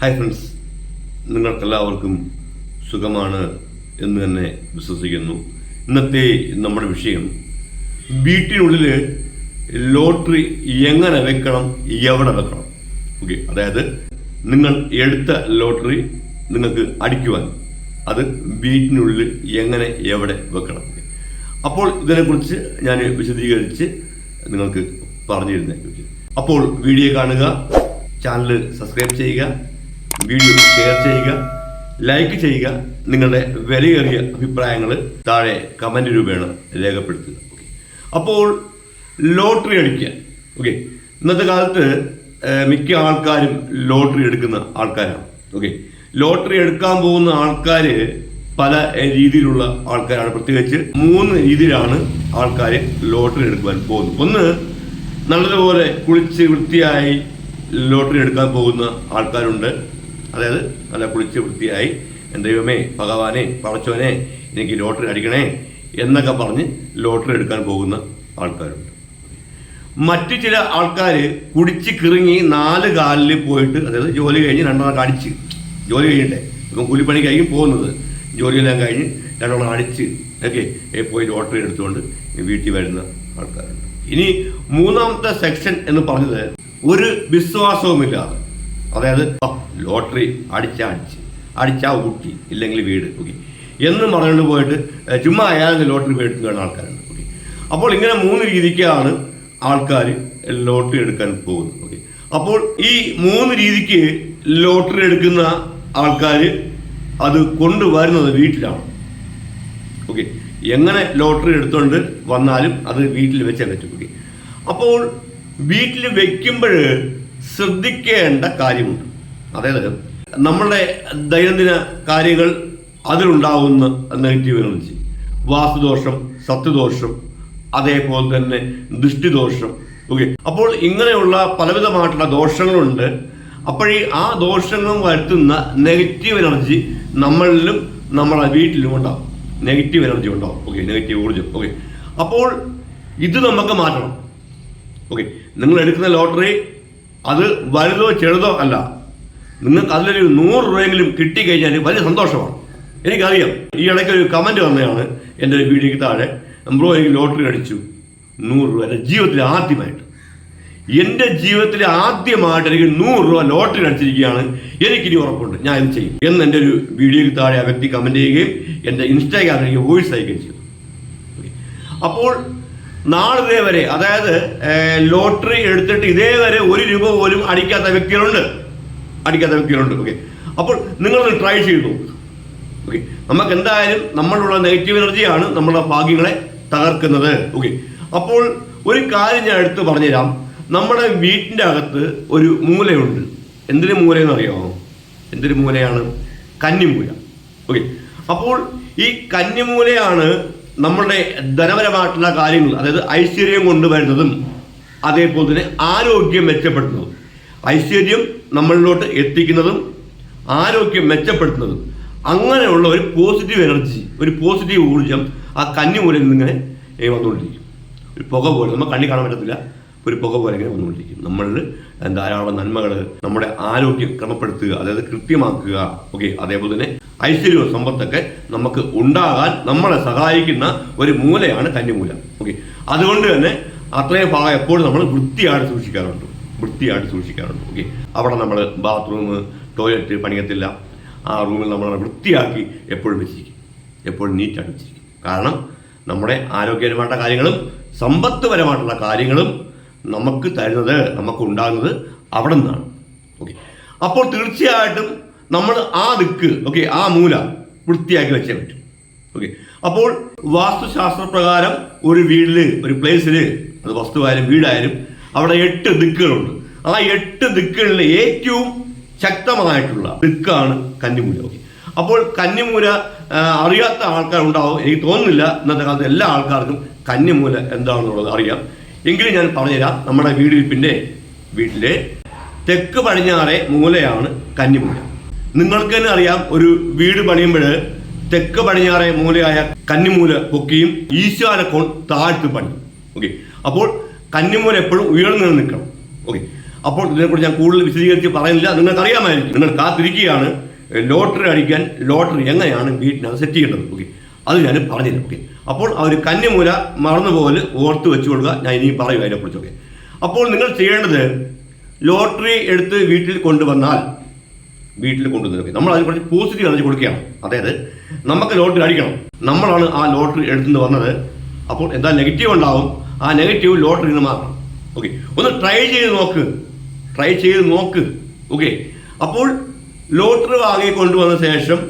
Hi friends. നിങ്ങൾക്കെല്ലാവർക്കും സുഖമാണ് എന്ന് തന്നെ വിശ്വസിക്കുന്നു. ഇന്നത്തെ നമ്മുടെ വിഷയം വീട്ടിനുള്ളിൽ ലോട്ടറി എങ്ങനെ വെക്കണം എവിടെ വെക്കണം? ഓക്കെ അതായത് നിങ്ങൾ എടുത്ത ലോട്ടറി നിങ്ങൾക്ക് അടിക്കുവാൻ അത് വീട്ടിനുള്ളിൽ എങ്ങനെ എവിടെ വെക്കണം? അപ്പോൾ ഇതിനെക്കുറിച്ച് ഞാൻ വിശദീകരിച്ച് നിങ്ങൾക്ക് പറഞ്ഞു തരുന്നതായിരിക്കും അപ്പോൾ വീഡിയോ കാണുക ചാനൽ സബ്സ്ക്രൈബ് ചെയ്യുക വീഡിയോ ഷെയർ ചെയ്യുക ലൈക്ക് ചെയ്യുക നിങ്ങളുടെ വിലയേറിയ അഭിപ്രായങ്ങൾ താഴെ കമന്റ് രൂപേണ രേഖപ്പെടുത്തുക. ഓക്കെ അപ്പോൾ ലോട്ടറി അടിക്കുക. ഓക്കെ ഇന്നത്തെ കാലത്ത് മിക്ക ആൾക്കാരും ലോട്ടറി എടുക്കുന്ന ആൾക്കാരാണ്. ഓക്കെ ലോട്ടറി എടുക്കാൻ പോകുന്ന ആൾക്കാർ പല രീതിയിലുള്ള ആൾക്കാരാണ്. പ്രത്യേകിച്ച് മൂന്ന് രീതിയിലാണ് ആൾക്കാർ ലോട്ടറി എടുക്കുവാൻ പോകുന്നത്. ഒന്ന് നല്ലതുപോലെ കുളിച്ച് വൃത്തിയായി ലോട്ടറി എടുക്കാൻ പോകുന്ന ആൾക്കാരുണ്ട്. അതായത് നല്ല കുളിച്ച് വൃത്തിയായി ദൈവമേ ഭഗവാനെ പടച്ചോനെ എനിക്ക് ലോട്ടറി അടിക്കണേ എന്നൊക്കെ പറഞ്ഞ് ലോട്ടറി എടുക്കാൻ പോകുന്ന ആൾക്കാരുണ്ട്. മറ്റു ചില ആൾക്കാർ കുടിച്ച് കിറങ്ങി നാല് കാലിൽ പോയിട്ട് അതായത് ജോലി കഴിഞ്ഞ് രണ്ടെണ്ണം അടിച്ച് ജോലി കഴിഞ്ഞിട്ടെ ഇപ്പം കൂലിപ്പണിക്കായിരിക്കും പോകുന്നത്. ജോലിയെല്ലാം കഴിഞ്ഞ് രണ്ടെണ്ണം അടിച്ച് ഒക്കെ പോയി ലോട്ടറി എടുത്തുകൊണ്ട് വീട്ടിൽ വരുന്ന ആൾക്കാരുണ്ട്. ഇനി മൂന്നാമത്തെ സെക്ഷൻ എന്ന് പറഞ്ഞത് ഒരു വിശ്വാസവുമില്ലാതെ അതായത് ലോട്ടറി അടിച്ചാ അടിച്ച് അടിച്ചാ ഊട്ടി ഇല്ലെങ്കിൽ വീട് ഓക്കെ. എന്ന് പറഞ്ഞുകൊണ്ട് പോയിട്ട് ചുമ്മാ അയാളുടെ ലോട്ടറി മേടിച്ചു കാണുന്ന ആൾക്കാരുണ്ട് ഓക്കെ. അപ്പോൾ ഇങ്ങനെ മൂന്ന് രീതിക്കാണ് ആൾക്കാർ ലോട്ടറി എടുക്കാൻ പോകുന്നത് ഓക്കെ. അപ്പോൾ ഈ മൂന്ന് രീതിക്ക് ലോട്ടറി എടുക്കുന്ന ആൾക്കാർ അത് കൊണ്ടുവരുന്നത് വീട്ടിലാണ് ഓക്കെ. എങ്ങനെ ലോട്ടറി എടുത്തുകൊണ്ട് വന്നാലും അത് വീട്ടിൽ വെച്ചേ പറ്റും ഓക്കെ. അപ്പോൾ വീട്ടിൽ വെക്കുമ്പോൾ ശ്രദ്ധിക്കേണ്ട കാര്യമുണ്ട്. അതായത് നമ്മളുടെ ദൈനംദിന കാര്യങ്ങൾ അതിലുണ്ടാവുന്ന നെഗറ്റീവ് എനർജി വാസ്തുദോഷം സത്യദോഷം അതേപോലെ തന്നെ ദൃഷ്ടിദോഷം. ഓക്കെ. അപ്പോൾ ഇങ്ങനെയുള്ള പലവിധമായിട്ടുള്ള ദോഷങ്ങളുണ്ട്. അപ്പോഴീ ആ ദോഷങ്ങൾ വരുത്തുന്ന നെഗറ്റീവ് എനർജി നമ്മളിലും നമ്മളെ വീട്ടിലും ഉണ്ടാവും. നെഗറ്റീവ് എനർജി ഉണ്ടാവും. ഓക്കെ നെഗറ്റീവ് ഊർജം. ഓക്കെ. അപ്പോൾ ഇത് നമുക്ക് മാറ്റണം. ഓക്കെ. നിങ്ങൾ എടുക്കുന്ന ലോട്ടറി അത് വലുതോ ചെറുതോ അല്ല. നിങ്ങൾക്ക് അതിലൊരു നൂറ് രൂപയെങ്കിലും കിട്ടി കഴിഞ്ഞാൽ വലിയ സന്തോഷമാണ്. എനിക്കറിയാം. ഈ ഇടയ്ക്ക് ഒരു കമന്റ് വന്നതാണ് എന്റെ ഒരു താഴെ. എംബ്രോ എനിക്ക് ലോട്ടറി അടിച്ചു. നൂറ് രൂപ എന്റെ ജീവിതത്തിൽ ആദ്യമായിട്ട്. എന്റെ ജീവിതത്തിൽ ആദ്യമായിട്ട് എനിക്ക് നൂറ് രൂപ ലോട്ടറി അടിച്ചിരിക്കുകയാണ്. എനിക്കിനി ഉറപ്പുണ്ട്. ഞാൻ ഇത് ചെയ്യും. എന്ന് എന്റെ ഒരു വീഡിയോയ്ക്ക് താഴെ ആ വ്യക്തി കമന്റ് ചെയ്യുകയും എന്റെ ഇൻസ്റ്റാഗ്രാമിൽ എനിക്ക് വോയിസ് അയക്കുകയും ചെയ്തു. അപ്പോൾ നാളിതേ വരെ അതായത് ലോട്ടറി എടുത്തിട്ട് ഇതേവരെ ഒരു രൂപ പോലും അടിക്കാത്ത വ്യക്തികളുണ്ട്. അടിക്കാത്ത വ്യക്തികളുണ്ട് ഓക്കെ. അപ്പോൾ നിങ്ങൾ ട്രൈ ചെയ്തു. നോക്കുക ഓക്കെ. നമുക്ക് എന്തായാലും നമ്മളുള്ള നെഗറ്റീവ് എനർജിയാണ് നമ്മളുടെ ഭാഗ്യങ്ങളെ തകർക്കുന്നത് ഓക്കെ. അപ്പോൾ ഒരു കാര്യം ഞാൻ എടുത്ത് പറഞ്ഞുതരാം. നമ്മുടെ വീട്ടിന്റെ അകത്ത് ഒരു മൂലയുണ്ട്. എന്തിനു മൂലയെന്ന് അറിയാമോ എന്തൊരു മൂലയാണ്? കന്നിമൂല ഓക്കെ. അപ്പോൾ ഈ കന്നിമൂലയാണ് നമ്മളുടെ ധനപരമായിട്ടുള്ള കാര്യങ്ങൾ അതായത് ഐശ്വര്യം കൊണ്ടുവരുന്നതും അതേപോലെ തന്നെ ആരോഗ്യം മെച്ചപ്പെടുത്തുന്നതും ഐശ്വര്യം നമ്മളിലോട്ട് എത്തിക്കുന്നതും ആരോഗ്യം മെച്ചപ്പെടുത്തുന്നതും അങ്ങനെയുള്ള ഒരു പോസിറ്റീവ് എനർജി ഒരു പോസിറ്റീവ് ഊർജം ആ കന്നി നിന്നിങ്ങനെ ഏ, വന്നുകൊണ്ടിരിക്കും. ഒരു പുക പോലെ നമുക്ക് കണ്ണി കാണാൻ പറ്റത്തില്ല. ഒരു പുക പോലെ ഇങ്ങനെ വന്നുകൊണ്ടിരിക്കും. നമ്മളിൽ ധാരാളം നന്മകൾ നമ്മുടെ ആരോഗ്യം ക്രമപ്പെടുത്തുക അതായത് കൃത്യമാക്കുക. ഓക്കെ അതേപോലെ തന്നെ ഐശ്വര്യവും സമ്പത്തൊക്കെ നമുക്ക് ഉണ്ടാകാൻ നമ്മളെ സഹായിക്കുന്ന ഒരു മൂലയാണ് കന്നിമൂല. ഓക്കെ അതുകൊണ്ട് തന്നെ അത്രയും ഭാഗം എപ്പോഴും നമ്മൾ വൃത്തിയായിട്ട് സൂക്ഷിക്കാറുണ്ട്. വൃത്തിയായിട്ട് സൂക്ഷിക്കാറുണ്ട്. ഓക്കെ അവിടെ നമ്മൾ ബാത്റൂം ടോയ്ലറ്റ് പണിയത്തില്ല. ആ റൂമിൽ നമ്മൾ വൃത്തിയാക്കി എപ്പോഴും വെച്ചിരിക്കും. എപ്പോഴും നീറ്റായിട്ട് വെച്ചിരിക്കും. കാരണം നമ്മുടെ ആരോഗ്യപരമായിട്ടുള്ള കാര്യങ്ങളും സമ്പത്തുപരമായിട്ടുള്ള കാര്യങ്ങളും നമുക്ക് തരുന്നത് നമുക്ക് ഉണ്ടാകുന്നത് അവിടെ നിന്നാണ്. ഓക്കെ അപ്പോൾ തീർച്ചയായിട്ടും നമ്മൾ ആ ദിക്ക് ഓക്കെ ആ മൂല വൃത്തിയാക്കി വെച്ചേ പറ്റും. ഓക്കെ അപ്പോൾ വാസ്തുശാസ്ത്ര പ്രകാരം ഒരു വീട്ടിൽ ഒരു പ്ലേസിൽ അത് വസ്തുവായാലും വീടായാലും അവിടെ എട്ട് ദിക്കുകളുണ്ട്. ആ എട്ട് ദിക്കുകളിൽ ഏറ്റവും ശക്തമായിട്ടുള്ള ദിക്കാണ് കന്നിമൂല. ഓക്കെ അപ്പോൾ കന്നിമൂല അറിയാത്ത ആൾക്കാർ ഉണ്ടാവും എനിക്ക് തോന്നുന്നില്ല ഇന്നത്തെ കാലത്ത് എല്ലാ ആൾക്കാർക്കും കന്നിമൂല എന്താണെന്നുള്ളത് അറിയാം. എങ്കിലും ഞാൻ പറഞ്ഞുതരാം നമ്മുടെ വീടിരിപ്പിന്റെ വീട്ടിലെ തെക്ക് പടിഞ്ഞാറെ മൂലയാണ് കന്നിമൂല. നിങ്ങൾക്ക് തന്നെ അറിയാം ഒരു വീട് പണിയുമ്പോൾ തെക്ക് പടിഞ്ഞാറെ മൂലയായ കന്നിമൂല പൊക്കിയും ഈശാനക്കോൺ കോൺ താഴ്ത്ത് പണി ഓക്കെ. അപ്പോൾ കന്നിമൂല എപ്പോഴും ഉയർന്നു നിൽക്കണം. ഓക്കെ. അപ്പോൾ ഇതിനെക്കുറിച്ച് ഞാൻ കൂടുതൽ വിശദീകരിച്ച് പറയുന്നില്ല. നിങ്ങൾക്ക് അറിയാമായിരിക്കും നിങ്ങൾ കാത്തിരിക്കുകയാണ്. ലോട്ടറി അടിക്കാൻ ലോട്ടറി എങ്ങനെയാണ് വീട്ടിനകത്ത് സെറ്റ് ചെയ്യേണ്ടത്? ഓക്കെ. അത് ഞാൻ പറഞ്ഞുതരാം. ഓക്കെ. അപ്പോൾ ആ ഒരു കന്നിമൂല മറന്നുപോലെ ഓർത്ത് വെച്ചു കൊടുക്കുക. ഞാൻ ഇനി പറയും അതിനെക്കുറിച്ചൊക്കെ അപ്പോൾ നിങ്ങൾ ചെയ്യേണ്ടത് ലോട്ടറി എടുത്ത് വീട്ടിൽ കൊണ്ടുവന്നാൽ വീട്ടിൽ കൊണ്ടുവന്നിട്ട് നമ്മൾ അതിന് കുറച്ച് പോസിറ്റീവ് എനർജി കൊടുക്കുകയാണ്. അതായത് നമുക്ക് ലോട്ടറി അടിക്കണം. നമ്മളാണ് ആ ലോട്ടറി എടുത്തു വന്നത്. അപ്പോൾ എന്താ നെഗറ്റീവ് ഉണ്ടാവും? ആ നെഗറ്റീവ് ലോട്ടറിയിൽ നിന്ന് മാറണം. ഓക്കെ ഒന്ന് ട്രൈ ചെയ്ത് നോക്ക്. ട്രൈ ചെയ്ത് നോക്ക്. ഓക്കെ അപ്പോൾ ലോട്ടറി വാങ്ങി കൊണ്ടുവന്ന ശേഷം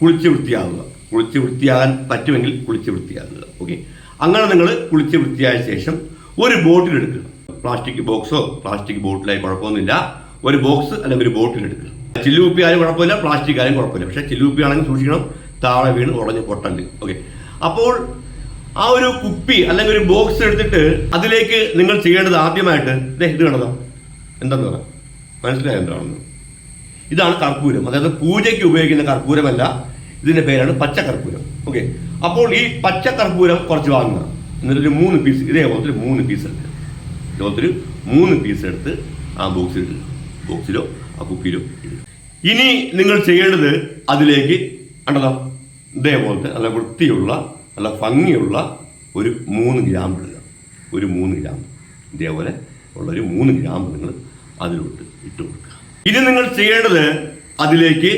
കുളിച്ച് വൃത്തിയാകുക കുളിച്ച് വൃത്തിയാകാൻ പറ്റുമെങ്കിൽ കുളിച്ച് വൃത്തിയാകുക ഓക്കെ അങ്ങനെ നിങ്ങൾ കുളിച്ച് വൃത്തിയായ ശേഷം ഒരു ബോട്ടിൽ എടുക്കുക. പ്ലാസ്റ്റിക് ബോക്സോ പ്ലാസ്റ്റിക് ബോട്ടിലായി കുഴപ്പമൊന്നുമില്ല. ഒരു ബോക്സ് അല്ലെങ്കിൽ ഒരു ബോട്ടിൽ എടുക്കുക. ചില്ലുപ്പി ആയാലും കുഴപ്പമില്ല പ്ലാസ്റ്റിക് ആയാലും കുഴപ്പമില്ല. പക്ഷേ ചില്ലുപ്പി ആണെങ്കിൽ സൂക്ഷിക്കണം താഴെ വീണ് ഉടഞ്ഞ് പൊട്ടൽ. ഓക്കെ അപ്പോൾ ആ ഒരു കുപ്പി അല്ലെങ്കിൽ ഒരു ബോക്സ് എടുത്തിട്ട് അതിലേക്ക് നിങ്ങൾ ചെയ്യേണ്ടത് ആദ്യമായിട്ട് ഇത് കണ്ടതോ. എന്താന്ന് പറയാം മനസ്സിലായ എന്താണെന്ന്? ഇതാണ് കർപ്പൂരം. അതായത് പൂജയ്ക്ക് ഉപയോഗിക്കുന്ന കർപ്പൂരമല്ല ഇതിന്റെ പേരാണ് പച്ച കർപ്പൂരം ഓക്കെ. അപ്പോൾ ഈ പച്ച കർപ്പൂരം കുറച്ച് വാങ്ങുക. എന്നിട്ടൊരു മൂന്ന് പീസ് ഇതേപോലത്തെ മൂന്ന് പീസ് എടുക്കുക. ഇതുപോലത്തെ മൂന്ന് പീസ് എടുത്ത് ആ ബോക്സിൽ ഇടുക ബോക്സിലോ ആ കുപ്പിയിലോ ഇടുക. ഇനി നിങ്ങൾ ചെയ്യേണ്ടത് അതിലേക്ക് കണ്ടതോ? ഇതേപോലത്തെ നല്ല വൃത്തിയുള്ള നല്ല ഭംഗിയുള്ള ഒരു മൂന്ന് ഗ്രാം ഇടുക. ഒരു മൂന്ന് ഗ്രാം ഇതേപോലെ ഉള്ള ഒരു മൂന്ന് ഗ്രാം നിങ്ങൾ അതിലോട്ട് ഇട്ട് കൊടുക്കുക. ഇനി നിങ്ങൾ ചെയ്യേണ്ടത് അതിലേക്ക്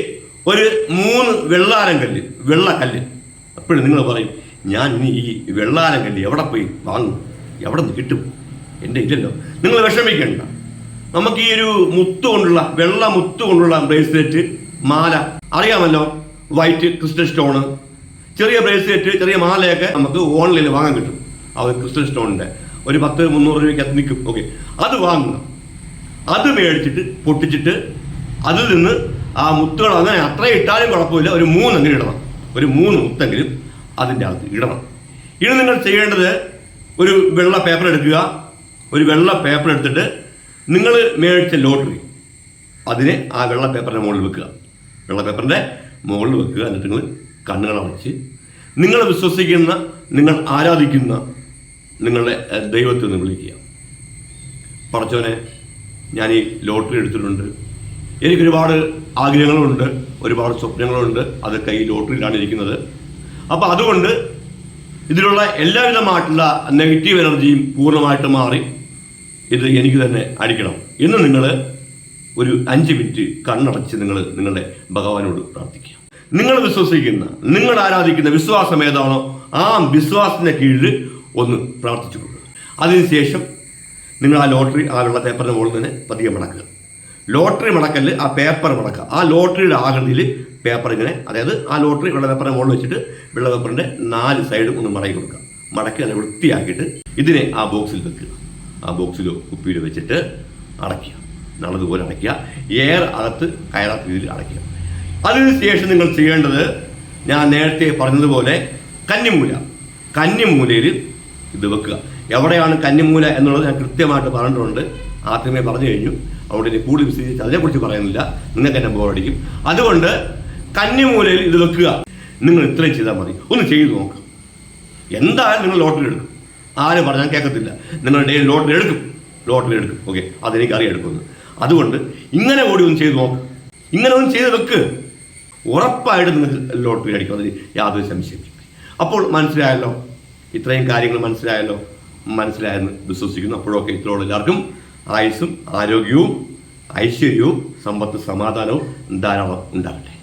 ഒരു മൂന്ന് വെള്ളാരം കല്ല് വെള്ളക്കല്ല് അപ്പോഴും നിങ്ങൾ പറയും ഞാൻ ഇനി ഈ വെള്ളാരം കല്ല് എവിടെ പോയി വാങ്ങും? എവിടെ നിന്ന് കിട്ടും? എന്റെ ഇല്ലല്ലോ. നിങ്ങൾ വിഷമിക്കണ്ട. നമുക്ക് ഈ ഒരു മുത്തു കൊണ്ടുള്ള വെള്ള മുത്തു കൊണ്ടുള്ള ബ്രേസ്ലെറ്റ് മാല അറിയാമല്ലോ വൈറ്റ് ക്രിസ്റ്റൽ സ്റ്റോണ് ചെറിയ ബ്രേസ്ലെറ്റ് ചെറിയ മാലയൊക്കെ നമുക്ക് ഓൺലൈനിൽ വാങ്ങാൻ കിട്ടും. ഒരു ക്രിസ്റ്റൽ സ്റ്റോണിന്റെ ഒരു പത്ത് മുന്നൂറ് രൂപയ്ക്ക് അത് നിൽക്കും. ഓക്കെ അത് വാങ്ങുക. അത് മേടിച്ചിട്ട് പൊട്ടിച്ചിട്ട് അതിൽ നിന്ന് ആ മുത്തുകൾ അങ്ങനെ അത്ര ഇട്ടാലും കുഴപ്പമില്ല. ഒരു മൂന്നെങ്കിലും ഇടണം. ഒരു മൂന്ന് മുത്തെങ്കിലും അതിന്റെ അകത്ത് ഇടണം. ഇനി നിങ്ങൾ ചെയ്യേണ്ടത് ഒരു വെള്ള പേപ്പർ എടുക്കുക. ഒരു വെള്ള പേപ്പർ എടുത്തിട്ട് നിങ്ങൾ മേടിച്ച ലോട്ടറി അതിനെ ആ വെള്ള പേപ്പറിന്റെ മുകളിൽ വെക്കുക. വെള്ള പേപ്പറിന്റെ മുകളിൽ വെക്കുക. എന്നിട്ട് നിങ്ങൾ കണ്ണുകളടച്ച് നിങ്ങൾ വിശ്വസിക്കുന്ന നിങ്ങൾ ആരാധിക്കുന്ന നിങ്ങളുടെ ദൈവത്തെ ഒന്ന് വിളിക്കുക. പറച്ചോനെ ഞാൻ ഈ ലോട്ടറി എടുത്തിട്ടുണ്ട്. എനിക്കൊരുപാട് ആഗ്രഹങ്ങളുണ്ട് ഒരുപാട് സ്വപ്നങ്ങളുണ്ട്. അത് ഈ ലോട്ടറിയിലാണ് ഇരിക്കുന്നത്. അപ്പോൾ അതുകൊണ്ട് ഇതിലുള്ള എല്ലാവിധമായിട്ടുള്ള നെഗറ്റീവ് എനർജിയും പൂർണമായിട്ട് മാറി ഇത് എനിക്ക് തന്നെ അടിക്കണം. എന്ന് നിങ്ങൾ ഒരു അഞ്ച് മിനിറ്റ് കണ്ണടച്ച് നിങ്ങൾ നിങ്ങളുടെ ഭഗവാനോട് പ്രാർത്ഥിക്കുക. നിങ്ങൾ വിശ്വസിക്കുന്ന നിങ്ങൾ ആരാധിക്കുന്ന വിശ്വാസം ഏതാണോ ആ വിശ്വാസത്തിന്റെ കീഴിൽ ഒന്ന് പ്രാർത്ഥിച്ചു കൊടുക്കുക. അതിനുശേഷം നിങ്ങൾ ആ ലോട്ടറി ആ വെള്ള പേപ്പറിന്റെ മുകളിൽ തന്നെ പതിയെ മടക്കുക. ലോട്ടറി മടക്കൽ ആ പേപ്പർ മടക്കുക. ആ ലോട്ടറിയുടെ ആകൃതിയിൽ പേപ്പർ ഇങ്ങനെ അതായത് ആ ലോട്ടറി വെള്ള പേപ്പറിനെ മുകളിൽ വെച്ചിട്ട് വെള്ള പേപ്പറിന്റെ നാല് സൈഡും ഒന്ന് മടക്കി കൊടുക്കുക. മടക്കി അതിനെ വൃത്തിയാക്കിയിട്ട് ഇതിനെ ആ ബോക്സിൽ വെക്കുക. ആ ബോക്സിലോ കുപ്പിയിലോ വെച്ചിട്ട് അടയ്ക്കുക. നല്ലതുപോലെ അടയ്ക്കുക. എയർ അകത്ത് കയറാത്ത രീതിയിൽ അടയ്ക്കുക. അതിനുശേഷം നിങ്ങൾ ചെയ്യേണ്ടത് ഞാൻ നേരത്തെ പറഞ്ഞതുപോലെ കന്നിമൂല. കന്നിമൂലയിൽ ഇത് വെക്കുക. എവിടെയാണ് കന്നിമൂല എന്നുള്ളത് ഞാൻ കൃത്യമായിട്ട് പറഞ്ഞിട്ടുണ്ട്. ആദ്യമേ പറഞ്ഞു കഴിഞ്ഞു. അവിടെ ഇനി കൂടുതൽ വിശദീകരിച്ച് അതിനെക്കുറിച്ച് പറയുന്നില്ല നിങ്ങൾക്ക് എന്നെ ബോറടിക്കും. അതുകൊണ്ട് കന്നിമൂലയിൽ ഇത് വെക്കുക. നിങ്ങൾ ഇത്രയും ചെയ്താൽ മതി. ഒന്ന് ചെയ്തു നോക്കുക എന്തായാലും നിങ്ങൾ ലോട്ടറി എടുക്കും. ആരും പറഞ്ഞാൽ കേൾക്കത്തില്ല. നിങ്ങൾ ഡെയിലി ലോട്ടറി എടുക്കും. ലോട്ടറി എടുക്കും. ഓക്കെ. അതെനിക്കറിയാം എടുക്കുന്നു അതുകൊണ്ട് ഇങ്ങനെ കൂടി ഒന്ന് ചെയ്ത് നോക്ക്. ഇങ്ങനെ ഒന്ന് ചെയ്ത് വെക്ക്. ഉറപ്പായിട്ട് നിങ്ങൾക്ക് ലോട്ടറി അടിക്കും. അതിൽ യാതൊരു സംശയമില്ല അപ്പോൾ മനസ്സിലായല്ലോ? ഇത്രയും കാര്യങ്ങൾ മനസ്സിലായല്ലോ? മനസ്സിലായെന്ന് വിശ്വസിക്കുന്നു. അപ്പോഴൊക്കെ ഇത്രയുള്ള എല്ലാവർക്കും. ആയുസ്സും ആരോഗ്യവും ഐശ്വര്യവും സമ്പത്ത് സമാധാനവും ധാരാളം ഉണ്ടാകട്ടെ.